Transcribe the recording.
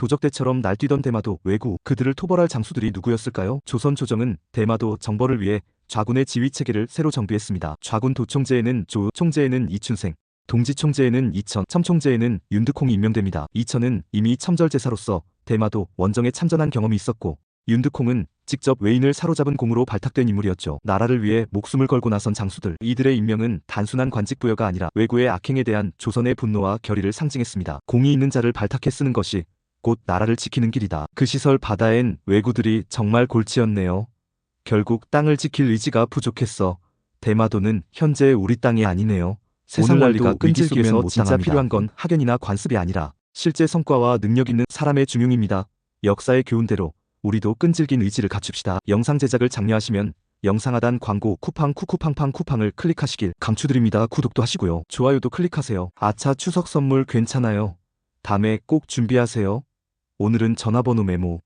도적대처럼 날뛰던 대마도 왜구 그들을 토벌할 장수들이 누구였을까요? 조선 조정은 대마도 정벌을 위해 좌군의 지휘 체계를 새로 정비했습니다. 좌군 도총재에는 조, 총재에는 이춘생, 동지 총재에는 이천, 첨총재에는 윤득홍이 임명됩니다. 이천은 이미 첨절제사로서 대마도 원정에 참전한 경험이 있었고 윤득홍은 직접 외인을 사로잡은 공으로 발탁된 인물이었죠. 나라를 위해 목숨을 걸고 나선 장수들. 이들의 임명은 단순한 관직 부여가 아니라 외구의 악행에 대한 조선의 분노와 결의를 상징했습니다. 공이 있는 자를 발탁해 쓰는 것이 곧 나라를 지키는 길이다. 그 시설 바다엔 외구들이 정말 골치였네요. 결국 땅을 지킬 의지가 부족했어. 대마도는 현재 우리 땅이 아니네요. 세상 관리가 끈질기게 위기 속엔 서못 진짜. 필요한 건 학연이나 관습이 아니라 실제 성과와 능력 있는 사람의 중용입니다. 역사의 교훈대로 우리도 끈질긴 의지를 갖춥시다. 영상 제작을 장려하시면 영상 하단 광고 쿠팡 쿠쿠팡팡 쿠팡을 클릭하시길 강추드립니다. 구독도 하시고요. 좋아요도 클릭하세요. 아차 추석 선물 괜찮아요. 다음에 꼭 준비하세요. 오늘은 전화번호 메모.